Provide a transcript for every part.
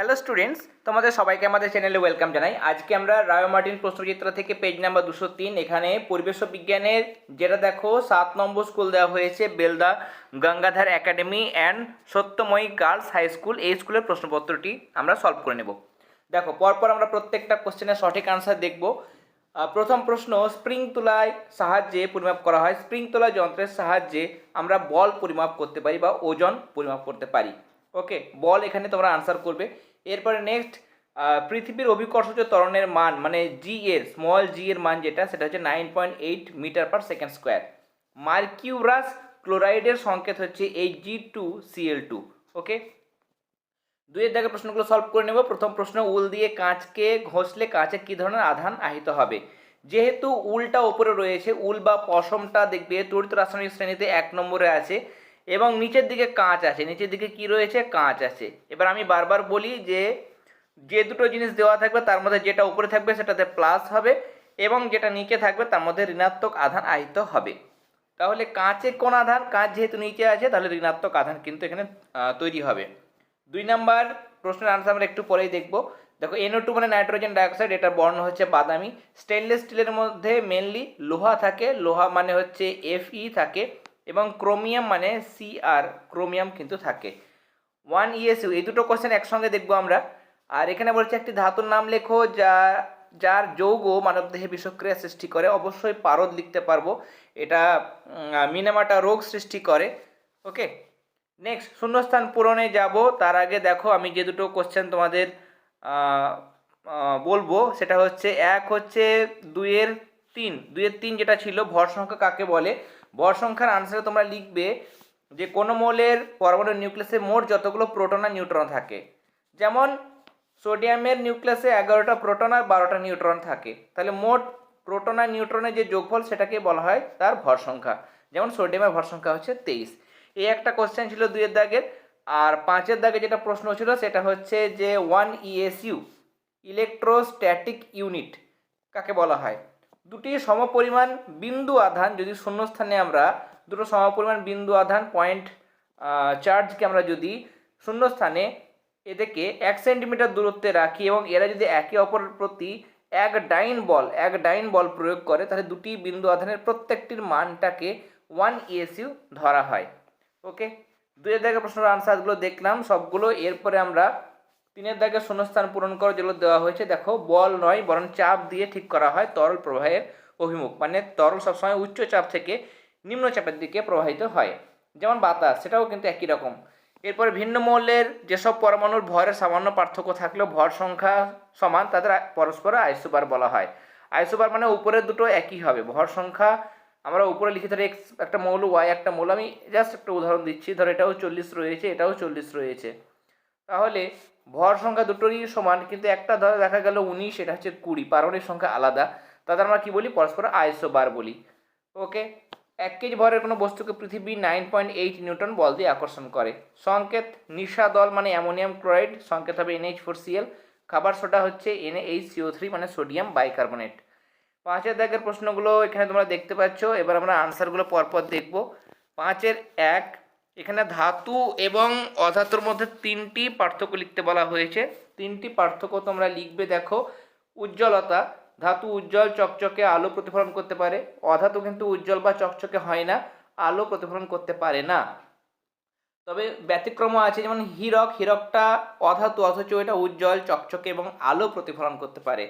Hello students তোমাদের সবাইকে আমাদের চ্যানেলে ওয়েলকাম জানাই। আজকে আমরা রায় মার্টিন প্রশ্নচিত্র থেকে পেজ নাম্বার দুশো তিন, এখানে পরিবেশ বিজ্ঞানের যেটা দেখো, সাত নম্বর স্কুল দেওয়া হয়েছে Belda Gangadhar academy and Satyamoyee girls high school এই স্কুলের প্রশ্নপত্রটি আমরা সলভ করে নেব। দেখো, পরপর আমরা প্রত্যেকটা কোশ্চেনের সঠিক আনসার দেখব। প্রথম প্রশ্ন স্প্রিং তুলায় সাহায্যে পরিমাপ করা হয়। স্প্রিং তোলা যন্ত্রের সাহায্যে আমরা বল পরিমাপ করতে পারি বা ওজন পরিমাপ করতে পারি। ওকে বল এখানে তোমরা আনসার করবে। এরপরে নেক্সট পৃথিবীর অভিকর্ষজ ত্বরণের মান মানে জি এর স্মল জি এর মান যেটা, সেটা হচ্ছে nine point eight metre per second square mercurous ক্লোরাইডের সংকেত হচ্ছে H G two CL two okay দুইয়ের দাগের প্রশ্নগুলো সলভ করে নেব। প্রথম প্রশ্ন, উল দিয়ে কাঁচকে ঘষলে কাঁচে কী ধরনের আধান আহিত হবে? যেহেতু উলটা ওপরে রয়েছে, উল বা পশমটা দেখবে, তড়িৎ রাসায়নিক শ্রেণীতে এক নম্বরে আছে। এবং নিচের দিকে কাঁচ আছে। নিচের দিকে কি রয়েছে? কাঁচ আছে। এবার আমি বারবার বলি যে যে দুটো জিনিস দেওয়া থাকবে, তার মধ্যে যেটা উপরে থাকবে সেটাতে প্লাস হবে এবং যেটা নিচে থাকবে, তার মধ্যে ঋণাত্মক আধান আহিত হবে। তাহলে কাঁচে কোন আধান? কাঁচ যেহেতু নিচে আছে, তাহলে ঋণাত্মক আধান কিন্তু এখানে তৈরি হবে। দুই নাম্বার প্রশ্নের আনসার আমরা একটু পরেই দেখব। দেখো এনও টু মানে নাইট্রোজেন ডাইঅক্সাইড এটার বর্ণ হচ্ছে বাদামি। স্টেনলেস স্টিলের মধ্যে মেনলি লোহা থাকে। লোহা মানে হচ্ছে এফই থাকে। এবং ক্রোমিয়াম মানে সি আর ক্রোমিয়াম কিন্তু থাকে। ওয়ান ইএসইউ এই দুটো কোশ্চেন একসঙ্গে দেখব আমরা। আর এখানে বলছে একটি ধাতুর নাম লেখো, যা, যার যৌগ মানবদেহে বিষক্রিয়া সৃষ্টি করে। অবশ্যই পারদ লিখতে পারব। এটা মিনামাটা রোগ সৃষ্টি করে। ওকে নেক্সট শূন্যস্থান পূরণে যাব। তার আগে দেখো, আমি যে দুটো কোশ্চেন তোমাদের বলব, সেটা হচ্ছে, এক হচ্ছে দুইয়ের তিন। দুইয়ের তিন যেটা ছিল, ভর সংখ্যা কাকে বলে? ভর সংখ্যার আনসারে তোমরা লিখবে যে কোনো মৌলের পরমাণু নিউক্লিয়াসে মোট যতগুলো প্রোটন আর নিউট্রন থাকে। যেমন সোডিয়ামের নিউক্লিয়াসে এগারোটা প্রোটন আর বারোটা নিউট্রন থাকে। তাহলে মোট প্রোটন আর নিউট্রনের যে যোগফল সেটাকে বলা হয় তার ভর সংখ্যা। যেমন সোডিয়ামের ভর সংখ্যা হচ্ছে তেইশ। এই একটা কোশ্চেন ছিল দুইয়ের দাগের। আর পাঁচের দাগে যেটা প্রশ্ন ছিল সেটা হচ্ছে যে ওয়ান ইএসইউ ইলেকট্রোস্ট্যাটিক ইউনিট কাকে বলা হয়? দুটি সমপরিমাণ বিন্দু আধান যদি শূন্যস্থানে আমরা, দুটো সমপরিমাণ বিন্দু আধান পয়েন্ট চার্জকে আমরা যদি শূন্যস্থানে এদেরকে এক সেন্টিমিটার দূরত্বে রাখি এবং এরা যদি একে অপরের প্রতি এক ডাইন বল, এক ডাইন বল প্রয়োগ করে, তাহলে দুটি বিন্দু আধানের প্রত্যেকটির মানটাকে ওয়ান ইএসইউ ধরা হয়। ওকে দুইয়ের দাগের প্রশ্নের আনসারগুলো দেখলাম, সবগুলো, এরপরে আমরা তিনের দাগে শূন্যস্থান পূরণ করা যেগুলো দেওয়া হয়েছে, দেখো, বল নয়, বরং চাপ দিয়ে ঠিক করা হয় তরল প্রবাহের অভিমুখ মানে তরল সবসময় উচ্চ চাপ থেকে নিম্ন চাপের দিকে প্রবাহিত হয়। যেমন বাতাস, সেটাও কিন্তু একই রকম। এরপরে ভিন্ন মৌলের যেসব পরমাণুর ভরের সামান্য পার্থক্য থাকলেও ভর সংখ্যা সমান, তাদের পরস্পর আইসোবার বলা হয়। আইসোবার মানে উপরের দুটো একই হবে। ভর সংখ্যা, আমরা উপরে লিখে ধরে এক্স একটা মৌল ওয়াই একটা মৌল, আমি জাস্ট একটা উদাহরণ দিচ্ছি। ধর এটাও চল্লিশ রয়েছে, এটাও চল্লিশ রয়েছে। তাহলে ভর সংখ্যা দুটোরই সমান, কিন্তু একটা ধর দেখা গেল উনিশ, এটা হচ্ছে কুড়ি, পারমাণবিক সংখ্যা আলাদা। তাদের আমরা কি বলি? পরস্পর আইসোবার বলি। ওকে? এক কেজি ভরের কোনো বস্তুকে পৃথিবী নাইন পয়েন্ট এইট নিউটন বল দিয়ে আকর্ষণ করে। সংকেত, নিশা দল মানে অ্যামোনিয়াম ক্লোরাইড, সংকেত হবে এনএইচ ফোর সিএল খাবার সোডা হচ্ছে এনএইচ সিও থ্রি মানে সোডিয়াম বাইকার্বনেট। পাঁচের দাগের প্রশ্নগুলো এখানে তোমরা দেখতে পাচ্ছ, এবার আমরা আনসারগুলো পরপর দেখব। পাঁচের এক এখানে ধাতু এবং অধাতুর মধ্যে তিনটি পার্থক্য লিখতে বলা হয়েছে। তিনটি পার্থক্য তোমরা লিখবে, দেখো, উজ্জ্বলতা, ধাতু উজ্জ্বল, চকচকে আলো প্রতিফলন করতে পারে। অধাতু কিন্তু উজ্জ্বল বা চকচকে হয় না, আলো প্রতিফলন করতে পারে না। তবে ব্যতিক্রম আছে, যেমন হীরক, হীরকটা অধাতু, অথচ এটা উজ্জ্বল, চকচকে এবং আলো প্রতিফলন করতে পারে।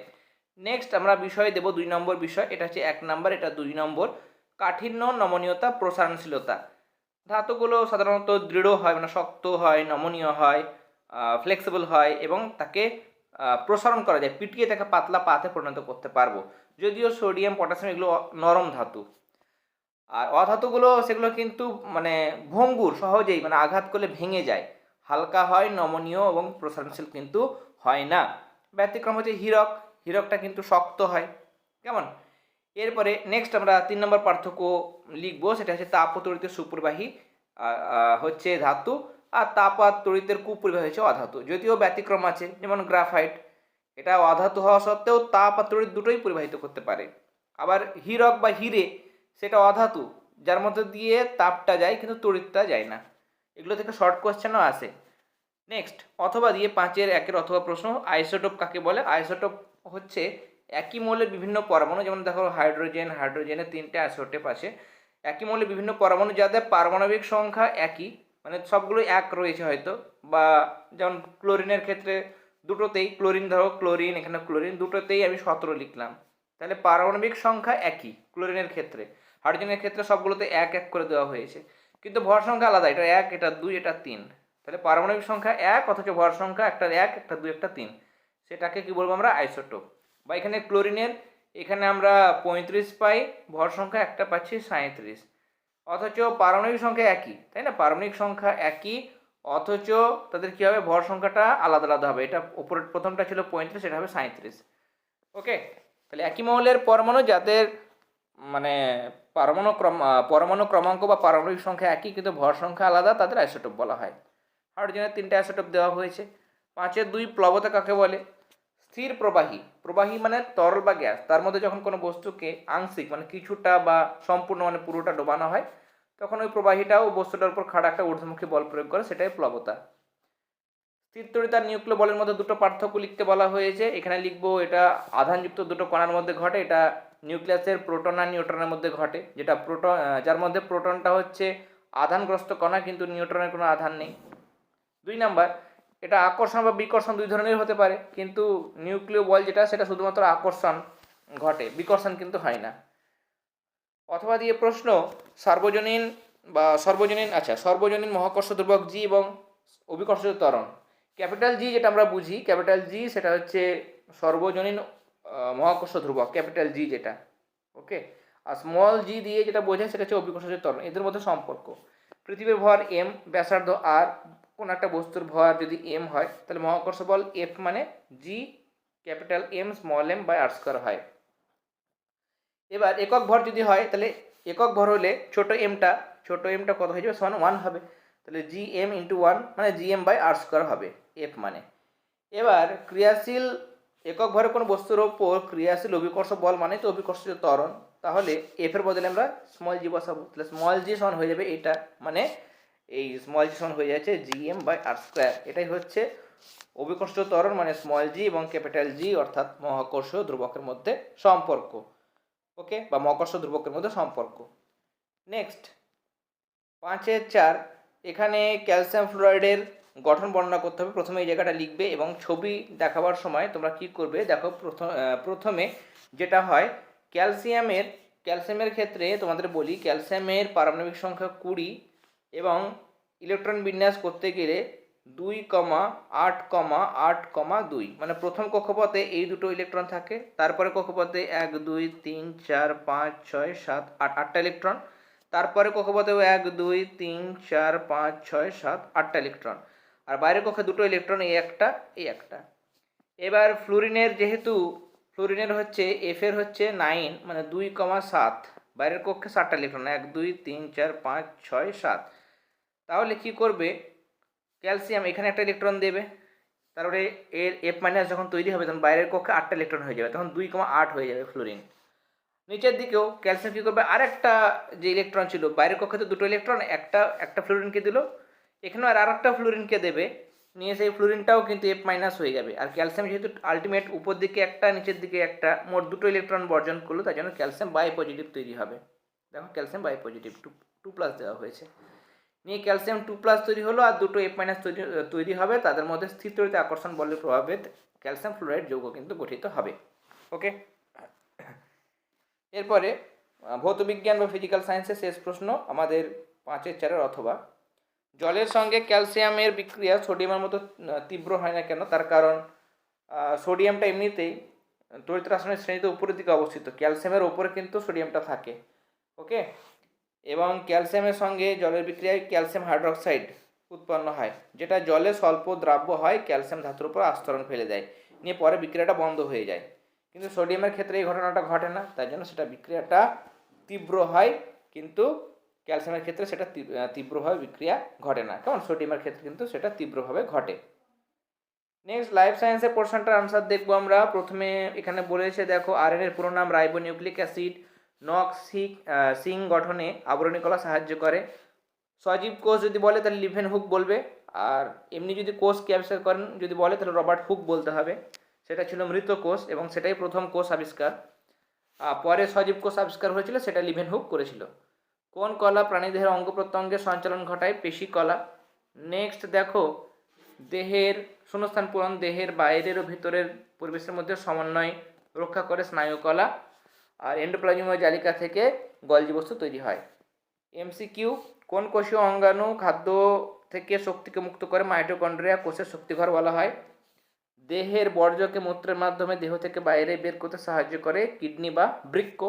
নেক্সট আমরা বিষয় দেব, দুই নম্বর বিষয়, এটা হচ্ছে এক নম্বর, এটা দুই নম্বর। কাঠিন্য, নমনীয়তা, প্রসারণশীলতা। ধাতুগুলো সাধারণত দৃঢ় হয় মানে শক্ত হয়, নমনীয় হয় ফ্লেক্সিবল হয় এবং তাকে প্রসারণ করা যায়, পিটিয়ে তাকে পাতলা পাতে পরিণত করতে পারব। যদিও সোডিয়াম, পটাশিয়াম এগুলো নরম ধাতু। আর অধাতুগুলো, সেগুলো কিন্তু মানে ভঙ্গুর, সহজেই মানে আঘাত করলে ভেঙে যায়। হালকা হয়, নমনীয় এবং প্রসারণশীল কিন্তু হয় না। ব্যতিক্রম হচ্ছে হীরক। হীরকটা কিন্তু শক্ত হয়। কেমন? এরপরে নেক্সট আমরা তিন নম্বর পার্থক্য লিখব, সেটা হচ্ছে তাপ ও তড়িতের সুপরিবাহী হচ্ছে ধাতু আর তাপ আর তড়িতের কুপরিবাহী হচ্ছে অধাতু। যদিও ব্যতিক্রম আছে, যেমন গ্রাফাইট এটা অধাতু হওয়া সত্ত্বেও তাপ আর তড়িৎ দুটোই পরিবাহিত করতে পারে। আবার হীরক বা হিরে, সেটা অধাতু, যার মধ্যে দিয়ে তাপটা যায় কিন্তু তড়িৎটা যায় না। এগুলো থেকে শর্ট কোয়েশ্চেনও আসে নেক্সট অথবা দিয়ে পাঁচের একের অথবা প্রশ্ন আইসোটোপ কাকে বলে? আইসোটোপ হচ্ছে একই মৌলের বিভিন্ন পরমাণু, যেমন দেখো হাইড্রোজেন, হাইড্রোজেনের তিনটে আইসোটোপ আছে। একই মৌলের বিভিন্ন পরমাণু যাদের পারমাণবিক সংখ্যা একই মানে সবগুলো এক রয়েছে হয়তো, বা যেমন ক্লোরিনের ক্ষেত্রে দুটোতেই ক্লোরিন, ধরো ক্লোরিন, এখানে ক্লোরিন, দুটোতেই আমি সতেরো লিখলাম। তাহলে পারমাণবিক সংখ্যা একই ক্লোরিনের ক্ষেত্রে। হাইড্রোজেনের ক্ষেত্রে সবগুলোতে এক এক করে দেওয়া হয়েছে। কিন্তু ভর সংখ্যা আলাদা, এটা এক, এটা দুই, এটা তিন। তাহলে পারমাণবিক সংখ্যা এক, অথচ ভর সংখ্যা একটা এক, একটা দুই, একটা তিন। সেটাকে কি বলব আমরা আইসোটোপ। বা এখানে ক্লোরিনের, এখানে আমরা পঁয়ত্রিশ পাই, ভর সংখ্যা একটা পাচ্ছি সাঁত্রিশ অথচ পারমাণবিক সংখ্যা একই, তাই না? পারমাণবিক সংখ্যা একই, অথচ তাদের কী হবে? ভর সংখ্যাটা আলাদা আলাদা হবে। এটা উপরের প্রথমটা ছিল পঁয়ত্রিশ, এটা হবে সাঁত্রিশ ওকে? তাহলে একই মহলের পরমাণু যাদের মানে পারমাণু ক্রম পরমাণু ক্রমাঙ্ক বা পারমাণবিক সংখ্যা একই, কিন্তু ভর সংখ্যা আলাদা, তাদের আইসোটোপ বলা হয়। হাইড্রোজেনের তিনটে আইসোটোপ দেওয়া হয়েছে। পাঁচের দুই প্লবতা কাকে বলে? স্থির প্রবাহী প্রবাহী মানে তরল বা গ্যাস, তার মধ্যে যখন কোনো বস্তুকে আংশিক মানে কিছুটা বা সম্পূর্ণ মানে পুরোটা ডোবানো হয়, তখন ওই প্রবাহীটাও বস্তুটার উপর খাড়া একটা ঊর্ধ্বমুখী বল প্রয়োগ করে, সেটাই প্লবতা। স্থির তড়িৎ নিউক্লিয় বলের মধ্যে দুটো পার্থক্য লিখতে বলা হয়েছে, এখানে লিখব এটা আধানযুক্ত দুটো কণার মধ্যে ঘটে, এটা নিউক্লিয়াসের প্রোটন আর নিউট্রনের মধ্যে ঘটে, যেটা প্রোটন যার মধ্যে প্রোটনটা হচ্ছে আধানগ্রস্ত কণা, কিন্তু নিউট্রনের কোনো আধান নেই। দুই নাম্বার এটা আকর্ষণ বা বিকর্ষণ দুই ধরনের হতে পারে, কিন্তু নিউক্লিয় বল যেটা সেটা শুধুমাত্র আকর্ষণ ঘটে, বিকর্ষণ কিন্তু হয় না। অথবা দিয়ে প্রশ্ন, সার্বজনীন বা সর্বজনীন আচ্ছা সর্বজনীন মহাকর্ষ ধ্রুবক জি এবং অভিকর্ষজ ত্বরণ। ক্যাপিটাল জি যেটা আমরা বুঝি, ক্যাপিটাল জি সেটা হচ্ছে সর্বজনীন মহাকর্ষ ধ্রুবক, ক্যাপিটাল জি যেটা, ওকে? আর স্মল জি দিয়ে যেটা বোঝায় সেটা হচ্ছে অভিকর্ষজ ত্বরণ, এদের মধ্যে সম্পর্ক। পৃথিবীর ভর এম ব্যাসার্ধ আর কোন একটা বস্তুর ভর যদি এম হয়, তাহলে মহাকর্ষ বল এফ মানে G capital M small M by R square হয়। এবার একক ভর যদি হয়, তাহলে একক ভর হলে ছোট এমটা ছোট এমটা কত হয়ে যাবে? সমান ওয়ান হবে। তাহলে জি এম ইন্টু ওয়ান মানে G M by R square হবে এফ মানে। এবার ক্রিয়াশীল একক ভরে কোনো বস্তুর ওপর ক্রিয়াশীল অভিকর্ষ বল মানে তো অভিকর্ষ ত্বরণ, তাহলে এফের বদলে আমরা স্মল জি বসাবো। তাহলে স্মল জি সমান হয়ে যাবে এটা মানে এই স্মল জি সমান হয়ে যাচ্ছে G M by R square এটাই হচ্ছে অভিকর্ষ ত্বরণ মানে স্মল জি এবং ক্যাপিটাল জি অর্থাৎ মহাকর্ষ ধ্রুবকের মধ্যে সম্পর্ক। ওকে বা মহাকর্ষ ধ্রুবকের মধ্যে সম্পর্ক। নেক্সট পাঁচের চার, এখানে ক্যালসিয়াম ফ্লোরাইডের গঠন বর্ণনা করতে হবে। প্রথমে এই জায়গাটা লিখবে এবং ছবি দেখাবার সময় তোমরা কি করবে? দেখো প্রথম প্রথমে যেটা হয় ক্যালসিয়ামের ক্যালসিয়ামের ক্ষেত্রে তোমাদের বলি ক্যালসিয়ামের পারমাণবিক সংখ্যা কুড়ি এবং ইলেকট্রন বিন্যাস করতে গেলে দুই কমা আট কমা আট কমা দুই। মানে প্রথম কক্ষপথে এই দুটো ইলেকট্রন থাকে, তারপরে কক্ষপথে এক, দুই, তিন, চার, পাঁচ, ছয়, সাত, আট, আটটা ইলেকট্রন তারপরে কক্ষপথেও এক, দুই, তিন, চার, পাঁচ, ছয়, সাত, আটটা ইলেকট্রন আর বাইরের কক্ষে দুটো ইলেকট্রন এই একটা এই একটা। এবার ফ্লুরিনের যেহেতু ফ্লুরিনের হচ্ছে এফের হচ্ছে নাইন মানে দুই কমা সাত। বাইরের কক্ষে সাতটা ইলেকট্রন এক, দুই, তিন, চার, পাঁচ, ছয়, সাত। তাহলে কি করবে? ক্যালসিয়াম এখানে একটা ইলেকট্রন দেবে। তারপরে এর এফ মাইনাস যখন তৈরি হবে, তখন বাইরের কক্ষে আটটা ইলেকট্রন হয়ে যাবে। তখন দুই কমা আট হয়ে যাবে ফ্লোরিন নিচের দিকেও ক্যালসিয়াম কী করবে? আরেকটা যে ইলেকট্রন ছিল, বাইরের কক্ষে তো দুটো ইলেকট্রন একটা একটা ফ্লোরিনকে দিল। এখানেও আর আরেকটা ফ্লোরিনকে দেবে। নিয়ে সেই ফ্লোরিনটাও কিন্তু এফ মাইনাস হয়ে যাবে। আর ক্যালসিয়াম যেহেতু আলটিমেট উপর দিকে একটা, নিচের দিকে একটা, মোট দুটো ইলেকট্রন বর্জন করল, তার জন্য ক্যালসিয়াম বাই পজিটিভ তৈরি হবে। দেখো, calcium bipositive two two plus দেওয়া হয়েছে। নিয়ে ক্যালসিয়াম টু প্লাস তৈরি হলো আর দুটো এফ মাইনাস তৈরি তৈরি হবে। তাদের মধ্যে স্থির তৈরিতে আকর্ষণ বলের প্রভাবে ক্যালসিয়াম ফ্লোরাইড যৌগ কিন্তু গঠিত হবে। ওকে? এরপরে ভৌতবিজ্ঞান বা ফিজিক্যাল সায়েন্সের শেষ প্রশ্ন আমাদের পাঁচের চারের অথবা। জলের সঙ্গে ক্যালসিয়ামের বিক্রিয়া সোডিয়ামের মতো তীব্র হয় না কেন? তার কারণ সোডিয়ামটা এমনিতেই তড়িৎ রাসায়নিক শ্রেণীতে উপরের দিকে অবস্থিত। ক্যালসিয়ামের ওপরে কিন্তু সোডিয়ামটা থাকে। ওকে? এবং ক্যালসিয়ামের সঙ্গে জলের বিক্রিয়ায় ক্যালসিয়াম হাইড্রোক্সাইড উৎপন্ন হয়, যেটা জলে স্বল্প দ্রাব্য হয়, ক্যালসিয়াম ধাতুর উপর আস্তরণ ফেলে দেয়, নিয়ে পরে বিক্রিয়াটা বন্ধ হয়ে যায়। কিন্তু সোডিয়ামের ক্ষেত্রে এই ঘটনাটা ঘটে না, তাই জন্য সেটা বিক্রিয়াটা তীব্র হয়, কিন্তু ক্যালসিয়ামের ক্ষেত্রে সেটা তীব্রভাবে বিক্রিয়া ঘটে না। কেমন? সোডিয়ামের ক্ষেত্রে কিন্তু সেটা তীব্রভাবে ঘটে। নেক্সট লাইফ সায়েন্সের পোর্শনটার আনসার দেখব আমরা। প্রথমে এখানে বলেছে, দেখো আরএন এর পুরো নাম রাইবোনিউক্লিক অ্যাসিড। নক্স সিক সিং গঠনে আবরণী কলা সাহায্য করে। সজীব কোষ যদি বলে, তাহলে লিভেন হুক বলবে। আর এমনি যদি কোষ কে আবিষ্কার করেন, যদি বলে, তাহলে রবার্ট হুক বলতে হবে। সেটা ছিল মৃত কোষ, এবং সেটাই প্রথম কোষ আবিষ্কার। পরে সজীব কোষ আবিষ্কার হয়েছিল, সেটা লিভেন হুক করেছিল। কোন কলা প্রাণীদেহের অঙ্গ প্রত্যঙ্গের সঞ্চালন ঘটায়? পেশি কলা। নেক্সট দেখো, দেহের, শূন্যস্থান পূরণ দেহের বাইরের ও ভিতরের পরিবেশের মধ্যে সমন্বয় রক্ষা করে স্নায়ুকলা। আর এন্ডোপ্লাজমীয় জালিকা থেকে গলজি বস্তু তৈরি হয়। এমসিকিউ কোন কোষীয় অঙ্গাণু খাদ্য থেকে শক্তিকে মুক্ত করে? মাইটোকন্ড্রিয়া কোষের শক্তিঘর বলা হয়। দেহের বর্জ্যকে মূত্রের মাধ্যমে দেহ থেকে বাইরে বের করতে সাহায্য করে কিডনি বা বৃক্ক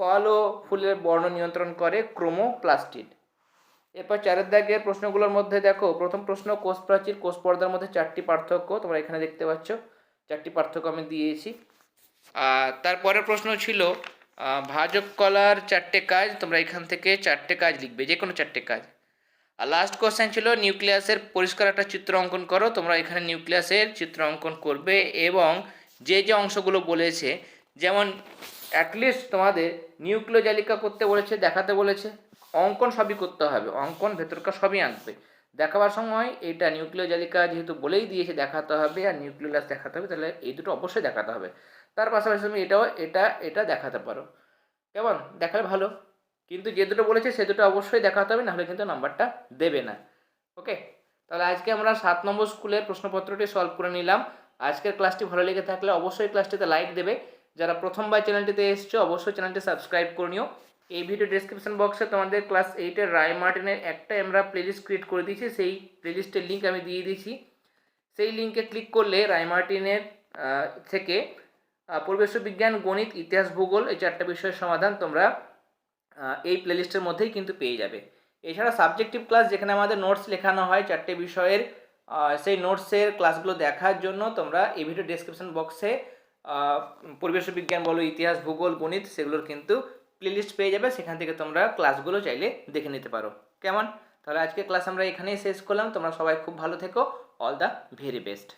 ফল ও ফুলের বর্ণ নিয়ন্ত্রণ করে ক্রোমোপ্লাস্টিড। এরপর চারের দাগের প্রশ্নগুলোর মধ্যে দেখো, প্রথম প্রশ্ন কোষ প্রাচীর কোষ পর্দার মধ্যে চারটি পার্থক্য তোমরা এখানে দেখতে পাচ্ছ। চারটি পার্থক্য আমি দিয়েছি। তারপরের প্রশ্ন ছিল ভাজক কলার চারটে কাজ, তোমরা এখান থেকে চারটে কাজ লিখবে, যে কোনো চারটে কাজ। আর লাস্ট কোশ্চেন ছিল নিউক্লিয়াসের পরিষ্কার একটা চিত্র অঙ্কন করো, তোমরা এখানে নিউক্লিয়াসের চিত্র অঙ্কন করবে এবং যে যে অংশগুলো বলেছে, যেমন অ্যাটলিস্ট তোমাদের নিউক্লিয় জালিকা করতে বলেছে, দেখাতে বলেছে, অঙ্কন সবই করতে হবে, অঙ্কন ভেতরকার সবই আঁকবে দেখাবার সময় এটা নিউক্লিয় জালিকা যেহেতু বলেই দিয়েছে দেখাতে হবে, আর নিউক্লিয়াস দেখাতে হবে, তাহলে এই দুটো অবশ্যই দেখাতে হবে। তার পাশাপাশি তুমি এটাও, এটা এটা দেখাতে পারো। কেমন? দেখালে ভালো। কিন্তু যে দুটো বলেছে, সে দুটো অবশ্যই দেখাতে হবে, নাহলে কিন্তু নাম্বারটা দেবে না। ওকে? তাহলে আজকে আমরা সাত নম্বর স্কুলের প্রশ্নপত্রটি সলভ করে নিলাম। আজকের ক্লাসটি ভালো লেগে থাকলে অবশ্যই ক্লাসটিতে লাইক দেবে। যারা প্রথমবার চ্যানেলটিতে এসছো, অবশ্যই চ্যানেলটি সাবস্ক্রাইব করে নিও। এই ভিডিও ডেসক্রিপশন বক্সে তোমাদের ক্লাস এইটের রায় মার্টিনের একটা আমরা প্লেলিস্ট ক্রিয়েট করে দিয়েছি। সেই প্লেলিস্টের লিঙ্ক আমি দিয়ে দিয়েছি। সেই লিঙ্কে ক্লিক করলে রায় মার্টিনের থেকে পরিবেশ বিজ্ঞান গণিত, ইতিহাস, ভূগোল এই চারটা বিষয়ের সমাধান তোমরা এই প্লেলিস্টের মধ্যেই কিন্তু পেয়ে যাবে। এছাড়া সাবজেক্টিভ ক্লাস যেখানে আমাদের নোটস লেখানো হয়, চারটে বিষয়ের সেই নোটসের ক্লাসগুলো দেখার জন্য তোমরা এই ভিডিও ডেসক্রিপশন বক্সে পরিবেশ বিজ্ঞান বলো, ইতিহাস, ভূগোল, গণিত সেগুলোর কিন্তু প্লেলিস্ট পেয়ে যাবে। সেখান থেকে তোমরা ক্লাসগুলো চাইলে দেখে নিতে পারো। কেমন? তাহলে আজকে ক্লাস আমরা এখানেই শেষ করলাম। তোমরা সবাই খুব ভালো থেকো। All the very best